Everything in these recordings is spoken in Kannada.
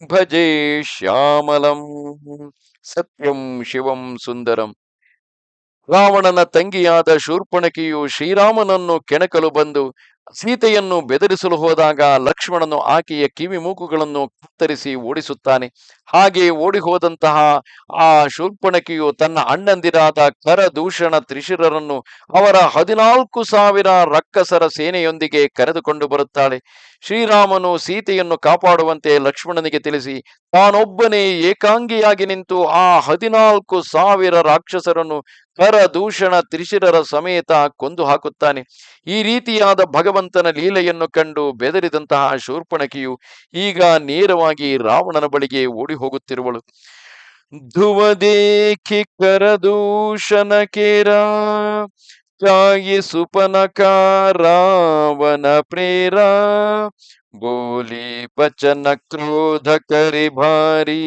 ಭಜೆ ಶ್ಯಾಮಲಂ ಸತ್ಯಂ ಶಿವಂ ಸುಂದರಂ ರಾವಣನ ತಂಗಿಯಾದ ಶೂರ್ಪಣಕಿಯು ಶ್ರೀರಾಮನನ್ನು ಕೆಣಕಲು ಬಂದು ಸೀತೆಯನ್ನು ಬೆದರಿಸಲು ಹೋದಾಗ ಲಕ್ಷ್ಮಣನು ಆಕೆಯ ಕಿವಿ ಮೂಕುಗಳನ್ನು ಕತ್ತರಿಸಿ ಓಡಿಸುತ್ತಾನೆ. ಹಾಗೆ ಓಡಿ ಹೋದಂತಹ ಆ ಶೂರ್ಪಣಕಿಯು ತನ್ನ ಅಣ್ಣಂದಿರಾದ ಕರದೂಷಣ ತ್ರಿಶಿರರನ್ನು ಅವರ ಹದಿನಾಲ್ಕು ಸಾವಿರ ರಕ್ಕಸರ ಸೇನೆಯೊಂದಿಗೆ ಕರೆದುಕೊಂಡು ಬರುತ್ತಾಳೆ. ಶ್ರೀರಾಮನು ಸೀತೆಯನ್ನು ಕಾಪಾಡುವಂತೆ ಲಕ್ಷ್ಮಣನಿಗೆ ತಿಳಿಸಿ, ತಾನೊಬ್ಬನೇ ಏಕಾಂಗಿಯಾಗಿ ನಿಂತು ಆ ಹದಿನಾಲ್ಕು ಸಾವಿರ ರಾಕ್ಷಸರನ್ನು ಕರದೂಷಣ ತ್ರಿಶಿರರ ಸಮೇತ ಕೊಂದು ಹಾಕುತ್ತಾನೆ. ಈ ರೀತಿಯಾದ ಭಗವಂತನ ಲೀಲೆಯನ್ನು ಕಂಡು ಬೆದರಿದಂತಹ ಶೂರ್ಪಣಕಿಯು ಈಗ ನೇರವಾಗಿ ರಾವಣನ ಬಳಿಗೆ ಓಡಿ ಹೋಗುತ್ತಿರುವಳು. ಧುವದೇಖಿ ಕರದೂಷಣ ಕೇರ ಚಾಯಿ ಸುಪನಕ ರಾವಣ ಪ್ರೇರ, ಬೋಲಿ ಬಚನ ಕ್ರೋಧ ಕರಿ ಭಾರಿ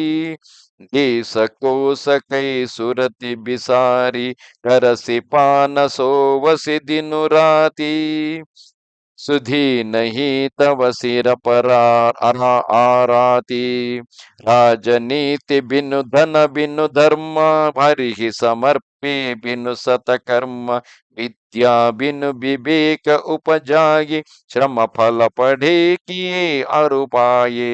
ದೇಶ ಕೋಸ ಕೈ ಸುರತಿ ಬಿಸಾರಿ, ಕರಸಿ ಪಾನ ಸೋವಸಿ ದಿನು ರಾತಿ. ಸುಧಿ ನಹಿ ತವ ಸಿರ ಪರ ಆರಾತಿ ರಾಜನೀತಿ ಬಿನು ಧನ ಬಿನು ಧರ್ಮ ಹರಿಹಿ ಸಮರ್ಪೆ ಬಿನು ಸತಕರ್ಮ ವಿದ್ಯಾ ಬಿನು ವಿವೇಕ ಉಪಜಾಯಿ ಶ್ರಮ ಫಲ ಪಢೆ ಕಿಯೇ ಅರುಪಾಯೇ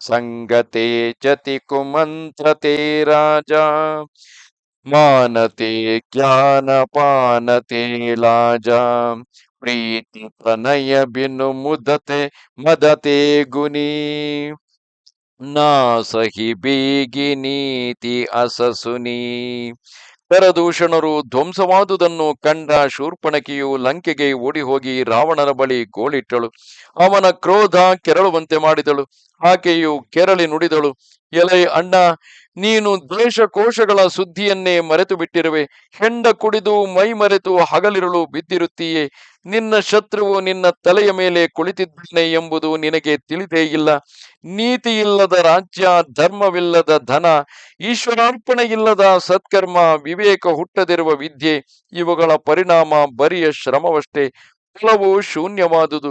ಸಂಗತೆ ಜತಿ ಕುಮಂತ್ರತೆ ರಾಜ ಮಾನತೆ ಜ್ಞಾನ ಪಾನತೆ ಲಾಜ ಪ್ರೀತಿ ಪ್ರಣಯ ಬಿನು ಮುದತೆ ಮದತೆ ಗುನಿ ನಾ ಸಹಿ ಬೀಗಿ ನೀತಿ ಅಸಸುನಿ. ಕರದೂಷಣರು ಧ್ವಂಸವಾದುದನ್ನು ಕಂಡ ಶೂರ್ಪಣಕಿಯು ಲಂಕೆಗೆ ಓಡಿ ಹೋಗಿ ರಾವಣನ ಬಳಿ ಗೋಳಿಟ್ಟಳು. ಅವನ ಕ್ರೋಧ ಕೆರಳುವಂತೆ ಮಾಡಿದಳು. ಆಕೆಯು ಕೆರಳಿ ನುಡಿದಳು. ಎಲೆ ಅಣ್ಣ ನೀನು ದ್ವೇಷ ಕೋಶಗಳ ಸುದ್ದಿಯನ್ನೇ ಮರೆತು ಬಿಟ್ಟಿರುವೆ ಹೆಂಡ ಕುಡಿದು ಮೈ ಮರೆತು ಹಗಲಿರುಳು ಬಿದ್ದಿರುತ್ತೀಯೇ. ನಿನ್ನ ಶತ್ರುವು ನಿನ್ನ ತಲೆಯ ಮೇಲೆ ಕುಳಿತಿದ್ದಾನೆ ಎಂಬುದು ನಿನಗೆ ತಿಳಿದೇ ಇಲ್ಲ. ನೀತಿ ಇಲ್ಲದ ರಾಜ್ಯ, ಧರ್ಮವಿಲ್ಲದ ಧನ ಈಶ್ವರಾರ್ಪಣೆ ಇಲ್ಲದ ಸತ್ಕರ್ಮ, ವಿವೇಕ ಹುಟ್ಟದಿರುವ ವಿದ್ಯೆ, ಇವುಗಳ ಪರಿಣಾಮ ಬರಿಯ ಶ್ರಮವಷ್ಟೇ. ಫಲವು ಶೂನ್ಯವಾದುದು.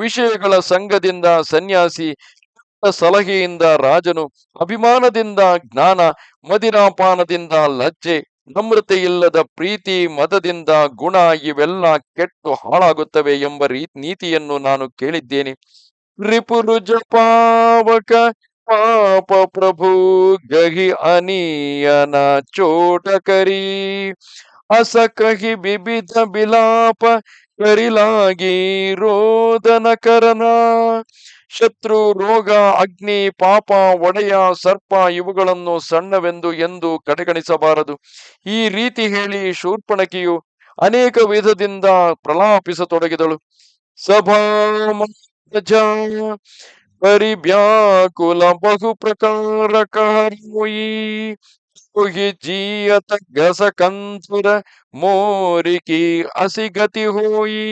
ವಿಷಯಗಳ ಸಂಘದಿಂದ ಸನ್ಯಾಸಿ ಸಲಹೆಯಿಂದ ರಾಜನು ಅಭಿಮಾನದಿಂದ ಜ್ಞಾನ ಮದಿರಾಪಾನದಿಂದ ಲಜ್ಜೆ ನಮ್ರತೆ ಇಲ್ಲದ ಪ್ರೀತಿ, ಮದದಿಂದ ಗುಣ ಇವೆಲ್ಲ ಕೆಟ್ಟು ಹಾಳಾಗುತ್ತವೆ ಎಂಬ ರೀ, ನೀತಿಯನ್ನು ನಾನು ಕೇಳಿದ್ದೇನೆ. ರಿಪುರುಜ ಪಾವಕ ಪಾಪ ಪ್ರಭು ಗಹಿ ಅನಿಯನ ಚೋಟ ಕರಿ ಅಸ ಕಹಿ ವಿವಿಧ ಬಿಲಾಪ ಕರಿಲಾಗಿ ರೋದನ ಕರನ ಶತ್ರು, ರೋಗ, ಅಗ್ನಿ, ಪಾಪ, ಒಡೆಯ, ಸರ್ಪ ಇವುಗಳನ್ನು ಸಣ್ಣವೆಂದು ಎಂದು ಕಡೆಗಣಿಸಬಾರದು. ಈ ರೀತಿ ಹೇಳಿ ಶೂರ್ಪಣಕಿಯು ಅನೇಕ ವಿಧದಿಂದ ಪ್ರಲಾಪಿಸತೊಡಗಿದಳು. ಸಭಾ ಪರಿವ್ಯಾಕುಲ ಬಹು ಪ್ರಕಾರ ಜೀಯತ ಗಸ ಮೋರಿಕಿ ಅಸಿಗತಿ ಹೋಯಿ.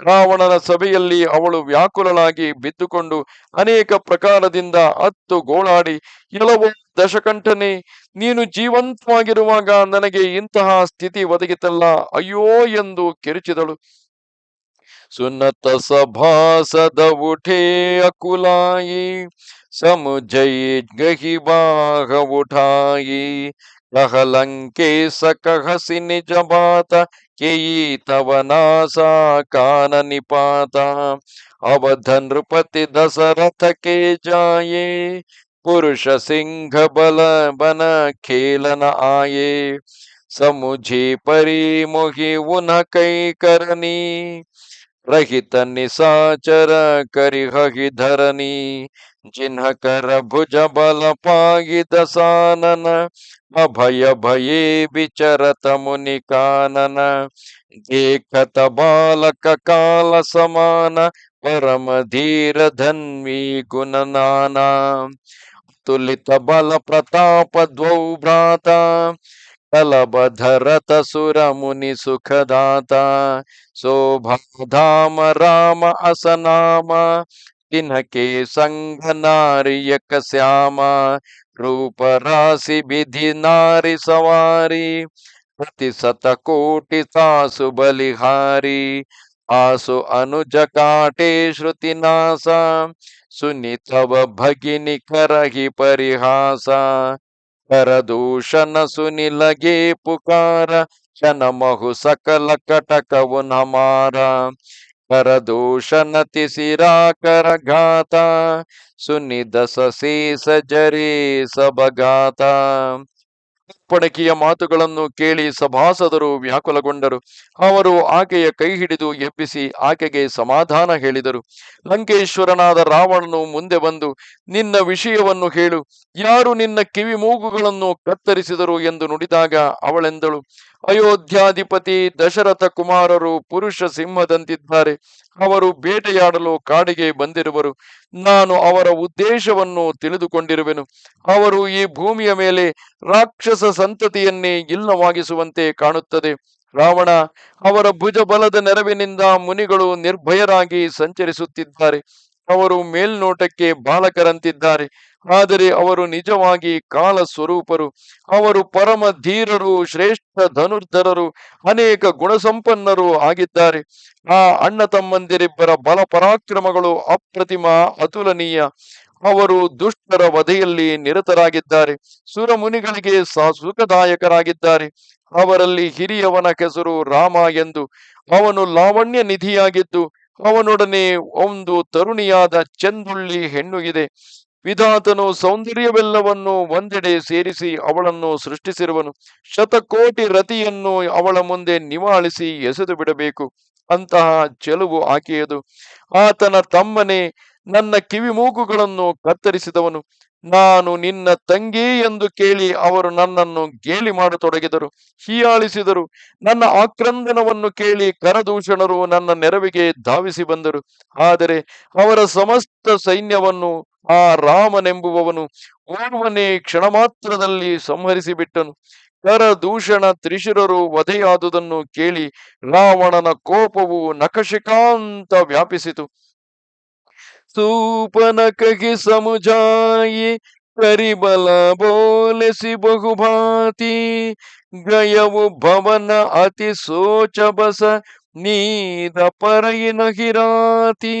ರಾವಣನ ಸಭೆಯಲ್ಲಿ ಅವಳು ವ್ಯಾಕುಲಳಾಗಿ ಬಿದ್ದುಕೊಂಡು ಅನೇಕ ಪ್ರಕಾರದಿಂದ ಅತ್ತು ಗೋಳಾಡಿ, ಕೆಲವು ದಶಕಂಠನೆ, ನೀನು ಜೀವಂತವಾಗಿರುವಾಗ ನನಗೆ ಇಂತಹ ಸ್ಥಿತಿ ಒದಗಿತಲ್ಲ, ಅಯ್ಯೋ ಎಂದು ಕಿರುಚಿದಳು. ಸುನ್ನತ ಸಭಾಸದ ಉಠೇ ಅಕುಲಾಯಿ, ಸಮುಜೈ ಗಹಿ ಬಾಹ ಉಠಾಯಿ ಕಹಲಂಕೆ ಸಕಹಸಿ ನಿಜ ಬಾತ ಕೇಯಿ ತವ ನಾಸ ಕಾನ ನಿಪಾತ ಅವಧ ನೃಪತಿ ದಶರಥ ಕೆ ಜಾಯೇ ಪುರುಷ ಸಿಂಹ ಬಲ ಬನ ಖೇಲನ ಆಯೇ ಸಮುझे ಪರಿ ಮೊಹಿ ಉನ ಕೈ ಕರನಿ ರಹಿತ ನಿಸಾಚರ ಕರಿಹಿ ಧರನಿ अभय भये विचरत मुनि कानन देखत बालक काल समान परम धीर धन्वी गुण नाना तुलित बल प्रताप द्वौ भ्राता कलबधरत सुर मुनि सुखदाता। शोभाधाम राम असनामा जिनके संघ नारिय श्यामा, रूप राशि विधि नारी सवारी प्रति शतकोटि सासु बलिहारी, आसु अनुज काटे श्रुति नासा सुनि तब भगिनी करहि परिहासा कर दूषण सुनि लगे पुकार क्षण महु सकल कटक उन हमारा। ಕರದೂಷಣ ತಿಸಿರಾ ಕರಘಾತ ಸುನಿದ ಸಸೇಸ ಜರೇ ಸಬಗಾತ. ಪಡಕಿಯ ಮಾತುಗಳನ್ನು ಕೇಳಿ ಸಭಾಸದರು ವ್ಯಾಕುಲಗೊಂಡರು. ಅವರು ಆಕೆಯ ಕೈ ಹಿಡಿದು ಎಬ್ಬಿಸಿ ಆಕೆಗೆ ಸಮಾಧಾನ ಹೇಳಿದರು. ಲಂಕೇಶ್ವರನಾದ ರಾವಣನು ಮುಂದೆ ಬಂದು, ನಿನ್ನ ವಿಷಯವನ್ನು ಹೇಳು. ಯಾರು ನಿನ್ನ ಕಿವಿ ಮೂಗುಗಳನ್ನು ಕತ್ತರಿಸಿದರು ಎಂದು ನುಡಿದಾಗ ಅವಳೆಂದಳು. ಅಯೋಧ್ಯಾಧಿಪತಿ ದಶರಥ ಕುಮಾರರು ಪುರುಷ ಸಿಂಹದಂತಿದ್ದಾರೆ. ಅವರು ಬೇಟೆಯಾಡಲು ಕಾಡಿಗೆ ಬಂದಿರುವರು. ನಾನು ಅವರ ಉದ್ದೇಶವನ್ನು ತಿಳಿದುಕೊಂಡಿರುವೆನು. ಅವರು ಈ ಭೂಮಿಯ ಮೇಲೆ ರಾಕ್ಷಸ ಸಂತತಿಯನ್ನೇ ಇಲ್ಲವಾಗಿಸುವಂತೆ ಕಾಣುತ್ತದೆ. ರಾವಣ ಅವರ ಭುಜ ಬಲದ ನೆರವಿನಿಂದ ಮುನಿಗಳು ನಿರ್ಭಯರಾಗಿ ಸಂಚರಿಸುತ್ತಿದ್ದಾರೆ. ಅವರು ಮೇಲ್ನೋಟಕ್ಕೆ ಬಾಲಕರಂತಿದ್ದಾರೆ. ಆದರೆ ಅವರು ನಿಜವಾಗಿ ಕಾಲ ಸ್ವರೂಪರು ಅವರು ಪರಮ ಧೀರರು, ಶ್ರೇಷ್ಠ ಧನುರ್ಧರರು, ಅನೇಕ ಗುಣಸಂಪನ್ನರು ಆಗಿದ್ದಾರೆ. ಆ ಅಣ್ಣ ತಮ್ಮಂದಿರಿಬ್ಬರ ಬಲ ಪರಾಕ್ರಮಗಳು ಅಪ್ರತಿಮ, ಅತುಲನೀಯ. ಅವರು ದುಷ್ಟರ ವಧೆಯಲ್ಲಿ ನಿರತರಾಗಿದ್ದಾರೆ. ಸುರಮುನಿಗಳಿಗೆ ಸ, ಸುಖದಾಯಕರಾಗಿದ್ದಾರೆ. ಅವರಲ್ಲಿ ಹಿರಿಯವನ ಕೆಸರು ರಾಮ ಎಂದು. ಅವನು ಲಾವಣ್ಯ ನಿಧಿಯಾಗಿದ್ದು, ಅವನೊಡನೆ ಒಂದು ತರುಣಿಯಾದ ಚಂದುಳ್ಳಿ ಹೆಣ್ಣು ಇದೆ ವಿಧಾತನು ಸೌಂದರ್ಯವೆಲ್ಲವನ್ನು ಒಂದೆಡೆ ಸೇರಿಸಿ ಅವಳನ್ನು ಸೃಷ್ಟಿಸಿರುವನು. ಶತಕೋಟಿ ರತಿಯನ್ನು ಅವಳ ಮುಂದೆ ನಿವಾಳಿಸಿ ಎಸೆದು ಬಿಡಬೇಕು. ಅಂತಹ ಚೆಲುವು ಆಕೆಯದು. ಆತನ ತಮ್ಮನೇ ನನ್ನ ಕಿವಿ ಮೂಗುಗಳನ್ನು ಕತ್ತರಿಸಿದವನು. ನಾನು ನಿನ್ನ ತಂಗಿ ಎಂದು ಕೇಳಿ ಅವರು ನನ್ನನ್ನು ಗೇಲಿ ಮಾಡತೊಡಗಿದರು, ಹೀಯಾಳಿಸಿದರು. ನನ್ನ ಆಕ್ರಂದನವನ್ನು ಕೇಳಿ ಕರದೂಷಣರು ನನ್ನ ನೆರವಿಗೆ ಧಾವಿಸಿ ಬಂದರು. ಆದರೆ ಅವರ ಸಮಸ್ತ ಸೈನ್ಯವನ್ನು ಆ ರಾಮನೆಂಬುವವನು ಓರ್ವನೇ ಕ್ಷಣ ಮಾತ್ರದಲ್ಲಿ ಸಂಹರಿಸಿಬಿಟ್ಟನು. ಕರದೂಷಣ ತ್ರಿಶಿರರು ವಧೆಯಾದುದನ್ನು ಕೇಳಿ ರಾವಣನ ಕೋಪವು ನಕಶಿಕಾಂತ ವ್ಯಾಪಿಸಿತು. ಸೂಪನಕಗೆ ಸಮುಜಾಯಿ ಕರಿಬಲ ಬೋಲೆಸಿ ಬಹುಭಾತಿ ಗಯವು ಭವನ ಅತಿ ಸೋಚ ಬಸ ನೀದ ಪರಯಿನ ಹಿರಾತಿ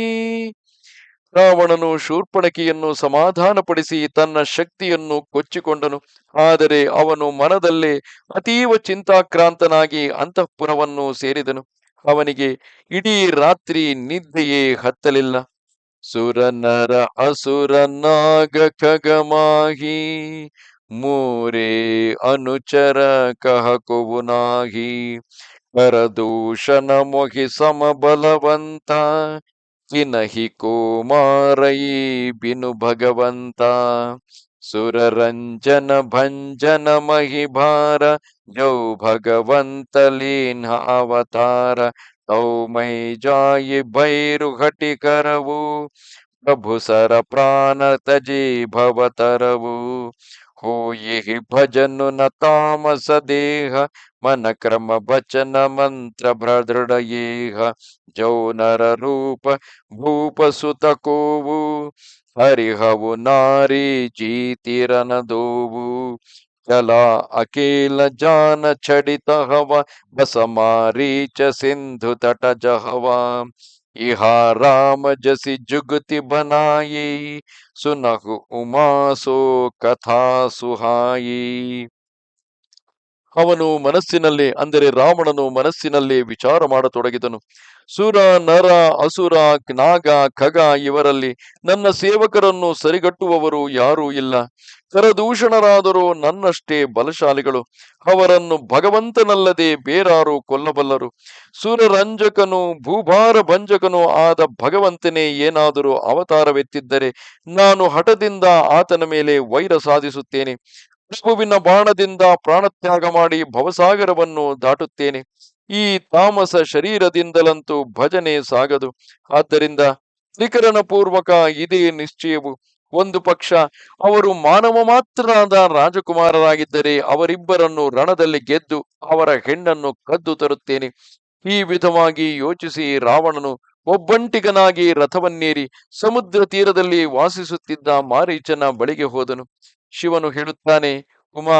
ರಾವಣನು ಶೂರ್ಪಣಕಿಯನ್ನು ಸಮಾಧಾನಪಡಿಸಿ ತನ್ನ ಶಕ್ತಿಯನ್ನು ಕೊಚ್ಚಿಕೊಂಡನು. ಆದರೆ ಅವನು ಮನದಲ್ಲೇ ಅತೀವ ಚಿಂತಾಕ್ರಾಂತನಾಗಿ ಅಂತಃಪುರವನ್ನು ಸೇರಿದನು. ಅವನಿಗೆ ಇಡೀ ರಾತ್ರಿ ನಿದ್ದೆಯೇ ಹತ್ತಲಿಲ್ಲ. ಸುರನರ ಅಸುರ ನಾಗ ಖಗಮಾಹಿ, ಮೂರೇ ಅನುಚರ ಕಹಕುವು ನಾಹಿ. ಕರದೂಷಣ ಮೊಹಿ ಸಮಬಲವಂತ, ವಿನಹಿ ಕುಮಾರಯಿ ಬಿನು ಭಗವಂತ. ಸುರರಂಜನ ಭಂಜನ ಮಹಿಭಾರ ಜೌ ಭಗವಂತ ಲೀನ್ಹ ಅವತಾರ. ತೌ ಮೈ ಜಾಯಿ ಭೈರು ಘಟಿಕರವು, ಪ್ರಭು ಸರ ಪ್ರಾಣ ತಜಿ ಭವತರವು. ಹೋಯಿ ಭಜನು ನ ತಾಮಸ ದೇಹ, ಮನ ಕ್ರಮ ವಚನ ಮಂತ್ರ ಭೃದೃಢಯೇಹ ಜೌನರ ರೂಪ ಭೂಪ ಸುತ ಕೋವು, ಹರಿಹವು ನಾರಿ ಜೀತಿರನದೋವು ಚಲ ಅಖಿಲ ಜಾನ ಛಡಿತ ಹವ ಬಸ ಮಾರೀಚ ಸಿಂಧು ತಟ ಜಹವ. ಇಹಾ ರಾಮ ಜಸಿ ಜುಗುತಿ ಬನಾಯಿ ಸುನಹು ಉಮಾಸೋ ಕಥಾ ಸುಹಾಯಿ. ಅವನು ಮನಸ್ಸಿನಲ್ಲಿ, ಅಂದರೆ ರಾವಣನು ಮನಸ್ಸಿನಲ್ಲಿ ವಿಚಾರ ಮಾಡತೊಡಗಿದನು. ಸುರ, ನರ, ಅಸುರ, ನಾಗ, ಖಗ ಇವರಲ್ಲಿ ನನ್ನ ಸೇವಕರನ್ನು ಸರಿಗಟ್ಟುವವರು ಯಾರೂ ಇಲ್ಲ. ಕರದೂಷಣರಾದರೂ ನನ್ನಷ್ಟೇ ಬಲಶಾಲಿಗಳು. ಅವರನ್ನು ಭಗವಂತನಲ್ಲದೆ ಬೇರಾರು ಕೊಲ್ಲಬಲ್ಲರು. ಸುರರಂಜಕನು ಭೂಭಾರ ಭಂಜಕನು ಆದ ಭಗವಂತನೇ ಏನಾದರೂ ಅವತಾರವೆತ್ತಿದ್ದರೆ ನಾನು ಹಠದಿಂದ ಆತನ ಮೇಲೆ ವೈರ ಸಾಧಿಸುತ್ತೇನೆ. ಪ್ರಭುವಿನ ಬಾಣದಿಂದ ಪ್ರಾಣತ್ಯಾಗ ಮಾಡಿ ಭವಸಾಗರವನ್ನು ದಾಟುತ್ತೇನೆ. ಈ ತಾಮಸ ಶರೀರದಿಂದಲಂತೂ ಭಜನೆ ಸಾಗದು. ಆದ್ದರಿಂದ ತ್ರಿಕರಣ ಪೂರ್ವಕ ಇದೇ ನಿಶ್ಚಯವು. ಒಂದು ಪಕ್ಷ, ಅವರು ಮಾನವ ಮಾತ್ರನಾದ ರಾಜಕುಮಾರರಾಗಿದ್ದರೆ ಅವರಿಬ್ಬರನ್ನು ರಣದಲ್ಲಿ ಗೆದ್ದು ಅವರ ಹೆಣ್ಣನ್ನು ಕದ್ದು ತರುತ್ತೇನೆ. ಈ ವಿಧವಾಗಿ ಯೋಚಿಸಿ ರಾವಣನು ಒಬ್ಬಂಟಿಗನಾಗಿ ರಥವನ್ನೇರಿ ಸಮುದ್ರ ತೀರದಲ್ಲಿ ವಾಸಿಸುತ್ತಿದ್ದ ಮಾರೀಚನ ಬಳಿಗೆ ಹೋದನು. ಶಿವನು ಹೇಳುತ್ತಾನೆ, ಉಮಾ,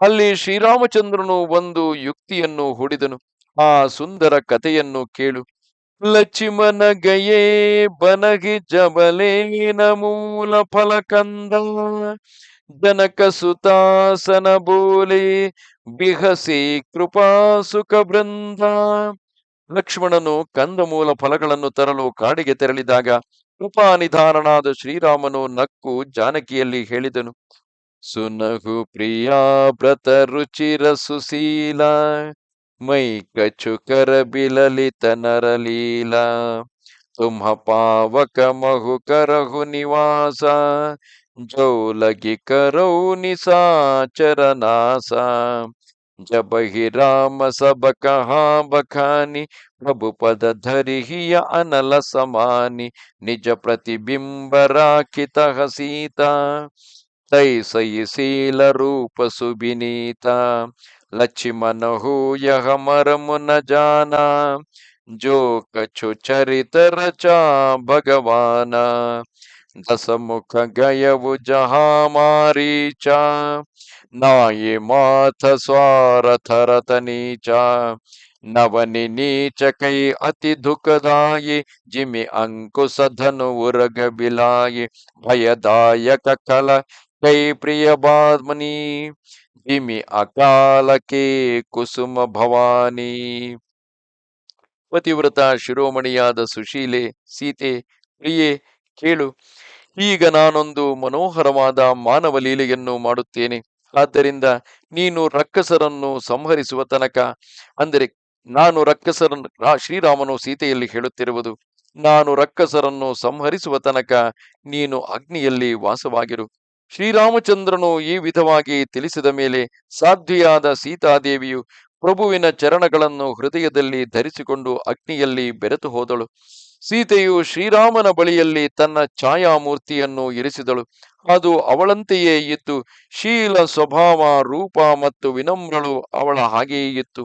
ಅಲ್ಲಿ ಶ್ರೀರಾಮಚಂದ್ರನು ಒಂದು ಯುಕ್ತಿಯನ್ನು ಹೂಡಿದನು. ಆ ಸುಂದರ ಕಥೆಯನ್ನು ಕೇಳು. ಗಯೇ ಬನಗಿ ಜಬಲೇನ ಮೂಲ ಫಲಕಂದ. ಜನಕ ಸುತಾಸನ ಬೋಲೆ ಬಿಹಸಿ ಕೃಪಾ ಸುಖ ಬೃಂದ ಲಕ್ಷ್ಮಣನು ಕಂದಮೂಲ ಫಲಗಳನ್ನು ತರಲು ಕಾಡಿಗೆ ತೆರಳಿದಾಗ ಕೃಪಾ ನಿಧಾರನಾದ ಶ್ರೀರಾಮನು ನಕ್ಕು ಜಾನಕಿಯಲ್ಲಿ ಹೇಳಿದನು, ಸುನಗು ಪ್ರಿಯಾ ವ್ರತ ರುಚಿರ ಸುಶೀಲ ಮೈ ಕಚು ಕರ ಬಿಲಲಿತ ನರಲೀಲ ತುಮ್ಹ ಪಾವಕ ಮಹು ಕರಹು ನಿವಾಸ ಜೌಲಗಿ ಕರೌ ನಿಸಾಚರ ನಾಸ जब ही राम सब कहा बखानी प्रभु पद धरि हिय अनल समानी निज प्रतिबिंब राखित हसीता तै सई शील रूप सुबिनीता लक्ष्मण हो यह मरम न जाना, जो कछु चरित रचा भगवाना। दस मुख गयವು जहा मारीचा नाये माथ स्वारथ रत नीचा। नवनि नीच कई अति दुखदाये जिमि अंकुश धनु उरग बिलाये भयदायक कल कई प्रिय बामनी ಇಮಿ ಅಕಾಲಕೆ ಕುಸುಮ ಭವಾನಿ. ಪತಿವ್ರತ ಶಿರೋಮಣಿಯಾದ ಸುಶೀಲೆ ಸೀತೆ, ಪ್ರಿಯೆ, ಕೇಳು, ಈಗ ನಾನೊಂದು ಮನೋಹರವಾದ ಮಾನವ ಲೀಲೆಯನ್ನು ಮಾಡುತ್ತೇನೆ. ಆದ್ದರಿಂದ ನೀನು ರಕ್ಕಸರನ್ನು ಸಂಹರಿಸುವ ತನಕ, ಅಂದರೆ ನಾನು ರಕ್ಕಸರನ್ನು ಶ್ರೀರಾಮನು ಸೀತೆಯಲ್ಲಿ ಹೇಳುತ್ತಿರುವುದು, ನಾನು ರಕ್ಕಸರನ್ನು ಸಂಹರಿಸುವ ತನಕ ನೀನು ಅಗ್ನಿಯಲ್ಲಿ ವಾಸವಾಗಿರು. ಶ್ರೀರಾಮಚಂದ್ರನು ಈ ವಿಧವಾಗಿ ತಿಳಿಸಿದ ಮೇಲೆ ಸಾಧ್ವಿಯಾದ ಸೀತಾದೇವಿಯು ಪ್ರಭುವಿನ ಚರಣಗಳನ್ನು ಹೃದಯದಲ್ಲಿ ಧರಿಸಿಕೊಂಡು ಅಗ್ನಿಯಲ್ಲಿ ಬೆರೆತು ಹೋದಳು. ಸೀತೆಯು ಶ್ರೀರಾಮನ ಬಳಿಯಲ್ಲಿ ತನ್ನ ಛಾಯಾಮೂರ್ತಿಯನ್ನು ಇರಿಸಿದಳು. ಅದು ಅವಳಂತೆಯೇ ಇತ್ತು. ಶೀಲ ಸ್ವಭಾವ, ರೂಪ ಮತ್ತು ವಿನಮ್ರಳು ಅವಳ ಹಾಗೆಯೇ ಇತ್ತು.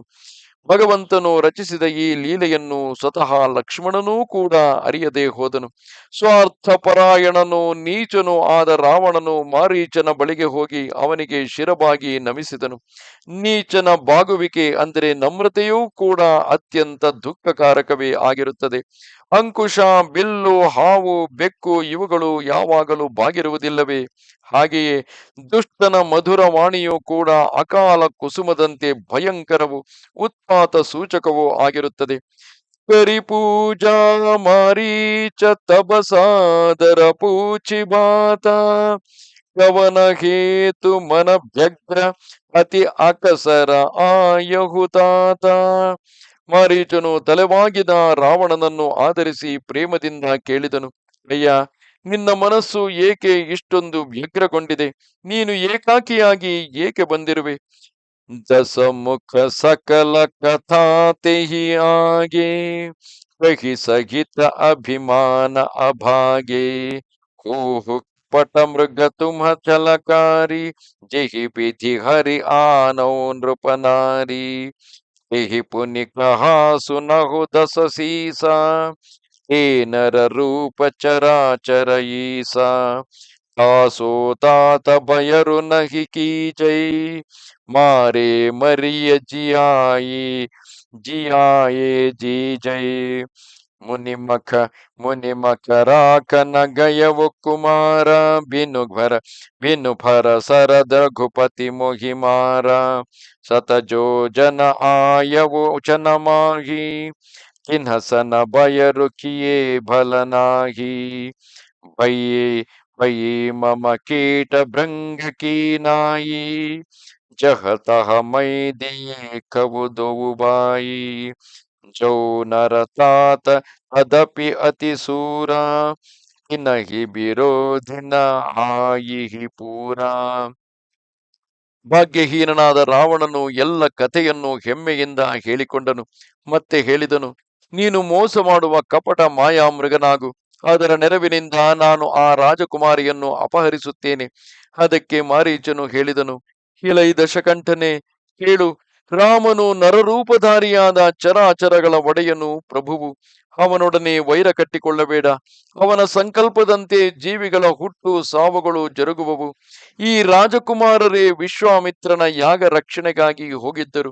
ಭಗವಂತನು ರಚಿಸಿದ ಈ ಲೀಲೆಯನ್ನು ಸ್ವತಃ ಲಕ್ಷ್ಮಣನೂ ಕೂಡ ಅರಿಯದೆ ಹೋದನು. ಸ್ವಾರ್ಥ ಪರಾಯಣನು ನೀಚನು ಆದ ರಾವಣನು ಮಾರೀಚನ ಬಳಿಗೆ ಹೋಗಿ ಅವನಿಗೆ ಶಿರಬಾಗಿ ನಮಿಸಿದನು. ನೀಚನ ಬಾಗುವಿಕೆ ಅಂದರೆ ನಮ್ರತೆಯೂ ಕೂಡ ಅತ್ಯಂತ ದುಃಖಕಾರಕವೇ ಆಗಿರುತ್ತದೆ. ಅಂಕುಶ, ಬಿಲ್ಲು, ಹಾವು, ಬೆಕ್ಕು ಇವುಗಳು ಯಾವಾಗಲೂ ಬಾಗಿರುವುದಿಲ್ಲವೇ? ಹಾಗೆಯೇ ದುಷ್ಟನ ಮಧುರ ವಾಣಿಯು ಕೂಡ ಅಕಾಲ ಕುಸುಮದಂತೆ ಭಯಂಕರವು ಉತ್ಪಾತ ಸೂಚಕವೂ ಆಗಿರುತ್ತದೆ. ಪರಿಪೂಜಾ ಮಾರೀಚ, ತಪಸಾದರ ಪೂಚಿ ಬಾತ ಕವನ ಹೇತು, ಮನ ಅತಿ ಅಕಸರ ಆಯಹುತಾತ ಮಾರೀಚನು ತಲೆವಾಗಿದ ರಾವಣನನ್ನು ಆಧರಿಸಿ ಪ್ರೇಮದಿಂದ ಕೇಳಿದನು, ಅಯ್ಯ, ನಿನ್ನ ಮನಸ್ಸು ಏಕೆ ಇಷ್ಟೊಂದು ವ್ಯಗ್ರಗೊಂಡಿದೆ? ನೀನು ಏಕಾಕಿಯಾಗಿ ಏಕೆ ಬಂದಿರುವೆ? ದಸಮುಖ ಸಕಲ ತೆಹಿ ಆಗೆ, ಕಹಿ ಸಹಿತ ಅಭಿಮಾನ ಅಭಾಗೆ, ಕೂಹು ಪಟ ಮೃಗ ತುಮ ಚಲಕಾರಿ ಜಿಹಿ ಬಿಧಿ ಹರಿ ಆನೌ ನೃಪನಾರಿ एहि पुनिकः सुनहु दस सीसा, हे नर रूप चराचर ईसा। तासो तात भयरु नहि की जय मारे मरिय जियाई जियाए जी जय मुनिमख मुनिमकराक नगय कुमार बिनु भर बिनु भर शरद रघुपति मोहिमार सत जो जन आय चन माही किन्ह सन भय रुकिए भल नाही। भये भये मम कीट भृंग की नाई जह तह मई दिए कबु दो ಜೌ ನರ ತಾತ ಅದಪಿ ಅತಿ ಸೂರ ಇನಹಿ ವಿರೋಧಿನ ಆಯಿಹಿ ಪೂರಾ ಭಾಗ್ಯಹೀನನಾದ ರಾವಣನು ಎಲ್ಲ ಕಥೆಯನ್ನು ಹೆಮ್ಮೆಯಿಂದ ಹೇಳಿಕೊಂಡನು, ಮತ್ತೆ ಹೇಳಿದನು, ನೀನು ಮೋಸ ಮಾಡುವ ಕಪಟ ಮಾಯಾ ಮೃಗನಾಗು ಅದರ ನೆರವಿನಿಂದ ನಾನು ಆ ರಾಜಕುಮಾರಿಯನ್ನು ಅಪಹರಿಸುತ್ತೇನೆ, ಅದಕ್ಕೆ ಮಾರೀಚನು ಹೇಳಿದನು ಇಲೈ ದಶಕಂಠನೆ, ಕೇಳು ರಾಮನು ನರರೂಪಧಾರಿಯಾದ ಚರಾಚರಗಳ ಒಡೆಯನು ಪ್ರಭುವು, ಅವನೊಡನೆ ವೈರ ಕಟ್ಟಿಕೊಳ್ಳಬೇಡ. ಅವನ ಸಂಕಲ್ಪದಂತೆ ಜೀವಿಗಳ ಹುಟ್ಟು ಸಾವುಗಳು ಜರುಗುವವು. ಈ ರಾಜಕುಮಾರರೇ ವಿಶ್ವಾಮಿತ್ರನ ಯಾಗ ರಕ್ಷಣೆಗಾಗಿ ಹೋಗಿದ್ದರು.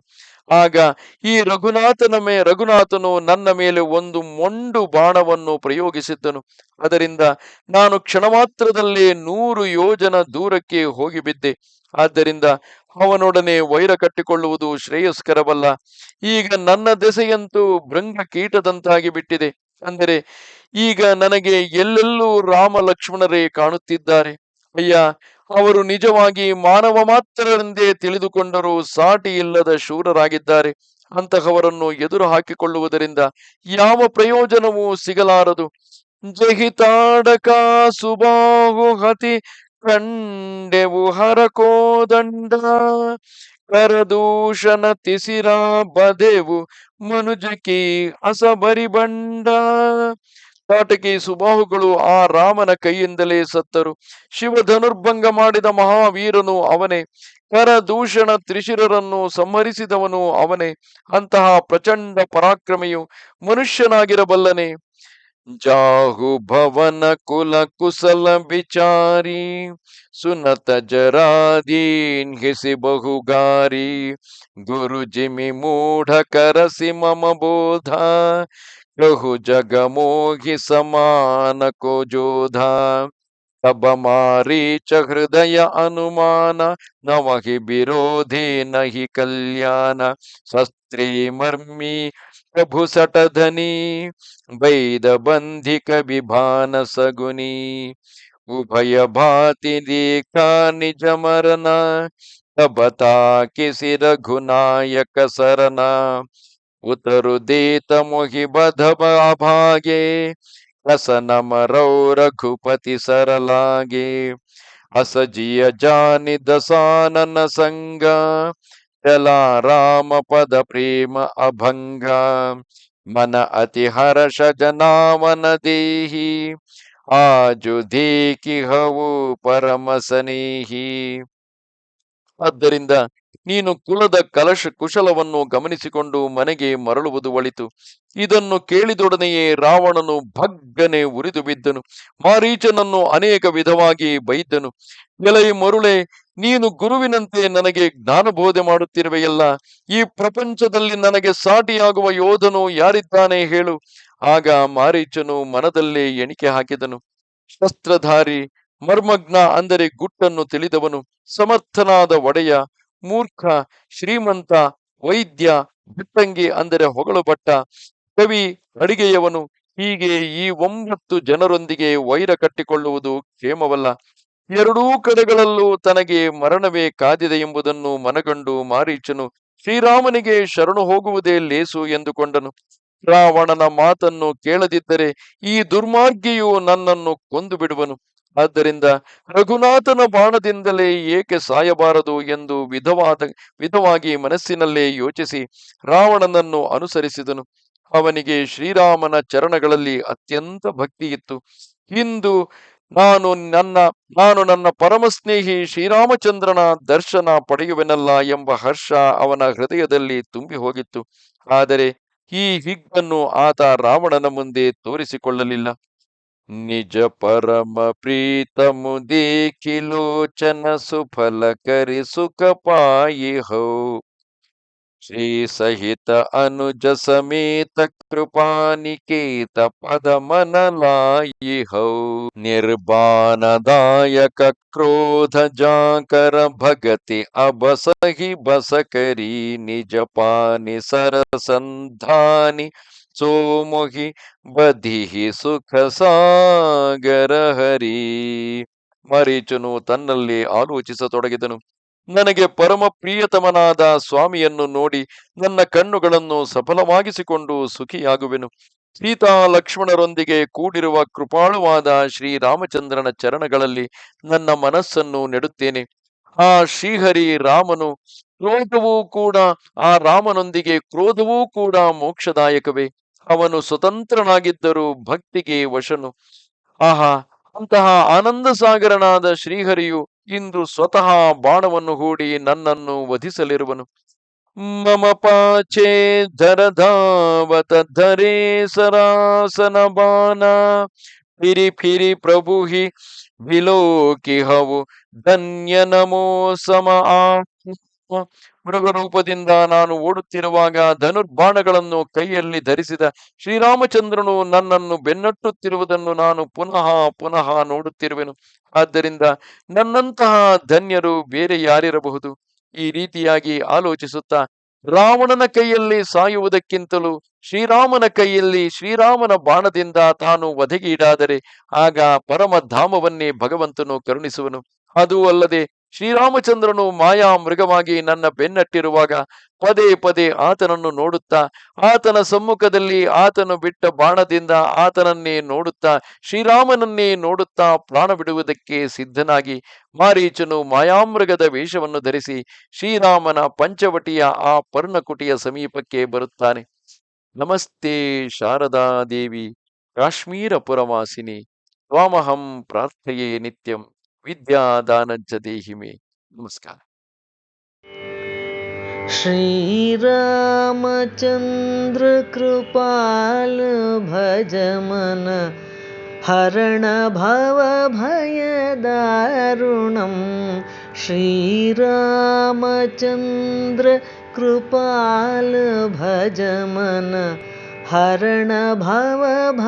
ಆಗ ಈ ರಘುನಾಥನ ಮೇ, ರಘುನಾಥನು ನನ್ನ ಮೇಲೆ ಒಂದು ಮೊಂಡು ಬಾಣವನ್ನು ಪ್ರಯೋಗಿಸಿದ್ದನು. ಅದರಿಂದ ನಾನು ಕ್ಷಣಮಾತ್ರದಲ್ಲೇ ನೂರು ಯೋಜನ ದೂರಕ್ಕೆ ಹೋಗಿಬಿದ್ದೆ. ಆದ್ದರಿಂದ ಅವನೊಡನೆ ವೈರ ಕಟ್ಟಿಕೊಳ್ಳುವುದು ಶ್ರೇಯಸ್ಕರವಲ್ಲ. ಈಗ ನನ್ನ ದೆಸೆಯಂತೂ ಭೃಂಗ ಕೀಟದಂತಾಗಿ ಬಿಟ್ಟಿದೆ. ಅಂದರೆ ಈಗ ನನಗೆ ಎಲ್ಲೆಲ್ಲೂ ರಾಮ ಲಕ್ಷ್ಮಣರೇ ಕಾಣುತ್ತಿದ್ದಾರೆ. ಅಯ್ಯ ಅವರು ನಿಜವಾಗಿ ಮಾನವ ಮಾತ್ರರೆಂದೇ ತಿಳಿದುಕೊಂಡರೂ ಸಾಟಿ ಇಲ್ಲದ ಶೂರರಾಗಿದ್ದಾರೆ. ಅಂತಹವರನ್ನು ಎದುರು ಹಾಕಿಕೊಳ್ಳುವುದರಿಂದ ಯಾವ ಪ್ರಯೋಜನವೂ ಸಿಗಲಾರದು. ಜಹಿತಾಡಕ ಸುಬಾಹು ಹತಿ ಕಂಡೆವು ಹರಕೋದಂಡ ಕರದೂಷಣ ತಿಸಿರ ಬದೆವು ಮನುಜಕಿ ಅಸಬರಿ ಬಂಡ ತಾಟಕಿ ಸುಬಾಹುಗಳು ಆ ರಾಮನ ಕೈಯಿಂದಲೇ ಸತ್ತರು. ಶಿವ ಧನುರ್ಭಂಗ ಮಾಡಿದ ಮಹಾವೀರನು ಅವನೇ. ಕರದೂಷಣ ತ್ರಿಶಿರರನ್ನು ಸಂಹರಿಸಿದವನು ಅವನೇ. ಅಂತಹ ಪ್ರಚಂಡ ಪರಾಕ್ರಮಿಯು ಮನುಷ್ಯನಾಗಿರಬಲ್ಲನೆ. ಜಾಹು ಭವನ ಕುಲ ಕುಸಲ ವಿಚಾರಿ. ಸುನತ ಜರಾದೀನ್ ಹಿಸಿ ಬಹುಗಾರಿ. ಗುರುಜಿಮಿ ಮೂಢ ಕರಸಿ ಮಮ ಬೋಧ. कहु जग मोहि समान को जोधा। तब मारीच हृदय अनुमान नवहि विरोधी नहि कल्याण। शस्त्री मर्मी, प्रभु सटधनी वैद बंधि कविभान सगुनी। उभय भाति देखा निज मरन तबता किसी रघुनायक सरना। उतरु देत मोहि बधब अभागे रसन मरौ रघुपति सरलागे असजिय जानि दसानन संग चला राम पद प्रेम अभंग मन अति हर्ष जनावन देहि आजु ದೇಕಿ ಹವು ಪರಮ ಸನೇಹಿ ಆದ್ದರಿಂದ ನೀನು ಕುಲದ ಕಲಶ ಕುಶಲವನ್ನು ಗಮನಿಸಿಕೊಂಡು ಮನೆಗೆ ಮರಳುವುದು ಒಳಿತು. ಇದನ್ನು ಕೇಳಿದೊಡನೆಯೇ ರಾವಣನು ಭಗ್ಗನೆ ಉರಿದು ಬಿದ್ದನು. ಮಾರೀಚನನ್ನು ಅನೇಕ ವಿಧವಾಗಿ ಬೈದನು ಎಲೈ ಮರುಳೆ, ನೀನು ಗುರುವಿನಂತೆ ನನಗೆ ಜ್ಞಾನಬೋಧೆ ಮಾಡುತ್ತಿರುವೆಯಲ್ಲ. ಈ ಪ್ರಪಂಚದಲ್ಲಿ ನನಗೆ ಸಾಟಿಯಾಗುವ ಯೋಧನು ಯಾರಿದ್ದಾನೆ ಹೇಳು. ಆಗ ಮಾರೀಚನು ಮನದಲ್ಲೇ ಎಣಿಕೆ ಹಾಕಿದನು. ಶಸ್ತ್ರಧಾರಿ, ಮರ್ಮಜ್ಞ ಅಂದರೆ ಗುಟ್ಟನ್ನು ತಿಳಿದವನು. ಸಮರ್ಥನಾದ ಒಡೆಯ ಮೂರ್ಖ, ಶ್ರೀಮಂತ, ವೈದ್ಯ ಬಿಟ್ಟಂಗಿ ಅಂದರೆ ಹೊಗಳು ಭಟ್ಟ, ಕವಿ ಅಡಿಗೆಯವನು ಹೀಗೆ ಈ ಒಂಬತ್ತು ಜನರೊಂದಿಗೆ ವೈರ ಕಟ್ಟಿಕೊಳ್ಳುವುದು ಕ್ಷೇಮವಲ್ಲ. ಎರಡೂ ಕಡೆಗಳಲ್ಲೂ ತನಗೆ ಮರಣವೇ ಕಾದಿದೆ ಎಂಬುದನ್ನು ಮನಗಂಡು ಮಾರೀಚನು ಶ್ರೀರಾಮನಿಗೆ ಶರಣು ಹೋಗುವುದೇ ಲೇಸು ಎಂದುಕೊಂಡನು. ರಾವಣನ ಮಾತನ್ನು ಕೇಳದಿದ್ದರೆ ಈ ದುರ್ಮಾರ್ಗಿಯು ನನ್ನನ್ನು ಕೊಂದು ಬಿಡುವನು ಆದ್ದರಿಂದ ರಘುನಾಥನ ಬಾಣದಿಂದಲೇ ಏಕೆ ಸಾಯಬಾರದು ಎಂದು ವಿಧವಾದ, ವಿಧವಾಗಿ ಮನಸ್ಸಿನಲ್ಲೇ ಯೋಚಿಸಿ ರಾವಣನನ್ನು ಅನುಸರಿಸಿದನು. ಅವನಿಗೆ ಶ್ರೀರಾಮನ ಚರಣಗಳಲ್ಲಿ ಅತ್ಯಂತ ಭಕ್ತಿ ಇತ್ತು ಇಂದು ನಾನು ನನ್ನ ನಾನು ನನ್ನ ಪರಮಸ್ನೇಹಿ ಶ್ರೀರಾಮಚಂದ್ರನ ದರ್ಶನ ಪಡೆಯುವೆನಲ್ಲ ಎಂಬ ಹರ್ಷ ಅವನ ಹೃದಯದಲ್ಲಿ ತುಂಬಿ ಹೋಗಿತ್ತು. ಆದರೆ ಈ ಹಿಗ್ಗನ್ನು ಆತ ರಾವಣನ ಮುಂದೆ ತೋರಿಸಿಕೊಳ್ಳಲಿಲ್ಲ. ನಿಜ ಪರಮ ಪ್ರೀತಮು ದೇಖಿಲೋಚನ ಸುಫಲ ಕರಿ ಸುಖ ಪಾಯಿ ಹೋ. ಶ್ರೀ ಸಹಿತ ಅನುಜ ಸಮೇತ ಕೃಪಾನಿಕೇತ ಪದ ಮನಲಾಯಿ ಹೌ. ನಿರ್ಬಾನದಾಯಕ ಕ್ರೋಧ ಜಾಕರ ಭಗತಿ ಬಧಿಹಿ ಸುಖ ಸಾಗರ ಹರಿ ಮರೀಚನು ತನ್ನಲ್ಲಿ ಆಲೋಚಿಸತೊಡಗಿದನು. ನನಗೆ ಪರಮ ಪ್ರಿಯತಮನಾದ ಸ್ವಾಮಿಯನ್ನು ನೋಡಿ ನನ್ನ ಕಣ್ಣುಗಳನ್ನು ಸಫಲವಾಗಿಸಿಕೊಂಡು ಸುಖಿಯಾಗುವೆನು. ಸೀತಾ ಲಕ್ಷ್ಮಣರೊಂದಿಗೆ ಕೂಡಿರುವ ಕೃಪಾಳುವಾದ ಶ್ರೀರಾಮಚಂದ್ರನ ಚರಣಗಳಲ್ಲಿ ನನ್ನ ಮನಸ್ಸನ್ನು ನೆಡುತ್ತೇನೆ. ಆ ಶ್ರೀಹರಿ ರಾಮನು ಕ್ರೋಧವೂ ಕೂಡ, ಆ ರಾಮನೊಂದಿಗೆ ಕ್ರೋಧವೂ ಕೂಡ ಮೋಕ್ಷದಾಯಕವೇ. ಅವನು ಸ್ವತಂತ್ರನಾಗಿದ್ದರೂ ಭಕ್ತಿಗೆ ವಶನು. ಆಹಾ, ಅಂತಹ ಆನಂದ ಸಾಗರನಾದ ಶ್ರೀಹರಿಯು ಇಂದು ಸ್ವತಃ ಬಾಣವನ್ನು ಹೂಡಿ ನನ್ನನ್ನು ವಧಿಸಲಿರುವನು. ಮಮ ಪಾಚೆ ಧರಧಾವತ ಧರೆ ಸರಾಸನ ಬಾನ ಫಿರಿ ಫಿರಿ ಪ್ರಭುಹಿ ವಿಲೋಕಿಹವು ಧನ್ಯ ನಮೋ ಸಮ ಮೃಗರೂಪದಿಂದ ನಾನು ಓಡುತ್ತಿರುವಾಗ ಧನುರ್ಬಾಣಗಳನ್ನು ಕೈಯಲ್ಲಿ ಧರಿಸಿದ ಶ್ರೀರಾಮಚಂದ್ರನು ನನ್ನನ್ನು ಬೆನ್ನಟ್ಟುತ್ತಿರುವುದನ್ನು ನಾನು ಪುನಃ ಪುನಃ ನೋಡುತ್ತಿರುವೆನು. ಆದ್ದರಿಂದ ನನ್ನಂತಹ ಧನ್ಯರು ಬೇರೆ ಯಾರಿರಬಹುದು? ಈ ರೀತಿಯಾಗಿ ಆಲೋಚಿಸುತ್ತಾ ರಾವಣನ ಕೈಯಲ್ಲಿ ಸಾಯುವುದಕ್ಕಿಂತಲೂ ಶ್ರೀರಾಮನ ಕೈಯಲ್ಲಿ ಶ್ರೀರಾಮನ ಬಾಣದಿಂದ ತಾನು ವಧೆಗೀಡಾದರೆ ಆಗ ಪರಮಧಾಮವನ್ನೇ ಭಗವಂತನು ಕರುಣಿಸುವನು. ಅದೂ ಅಲ್ಲದೆ ಶ್ರೀರಾಮಚಂದ್ರನು ಮಾಯಾ ಮೃಗವಾಗಿ ನನ್ನ ಬೆನ್ನಟ್ಟಿರುವಾಗ ಪದೇ ಪದೇ ಆತನನ್ನು ನೋಡುತ್ತಾ, ಆತನ ಸಮ್ಮುಖದಲ್ಲಿ ಆತನು ಬಿಟ್ಟ ಬಾಣದಿಂದ ಆತನನ್ನೇ ನೋಡುತ್ತಾ, ಶ್ರೀರಾಮನನ್ನೇ ನೋಡುತ್ತಾ ಪ್ರಾಣ ಬಿಡುವುದಕ್ಕೆ ಸಿದ್ಧನಾಗಿ ಮಾರೀಚನು ಮಾಯಾಮೃಗದ ವೇಷವನ್ನು ಧರಿಸಿ ಶ್ರೀರಾಮನ ಪಂಚವಟಿಯ ಆ ಪರ್ಣಕುಟಿಯ ಸಮೀಪಕ್ಕೆ ಬರುತ್ತಾನೆ. ನಮಸ್ತೆ ಶಾರದಾ ದೇವಿ, ಕಾಶ್ಮೀರ ಪುರವಾಸಿನಿ, ತ್ವಾಮಹಂ ಪ್ರಾರ್ಥೆಯೇ ನಿತ್ಯಂ. विद्यादान देहि मे नमस्कार। श्रीरामचन्द्र कृपाल भजमन हरण भवभयदारुणं श्रीरामचन्द्र कृपाल भजमन हरण भवभयदारुणं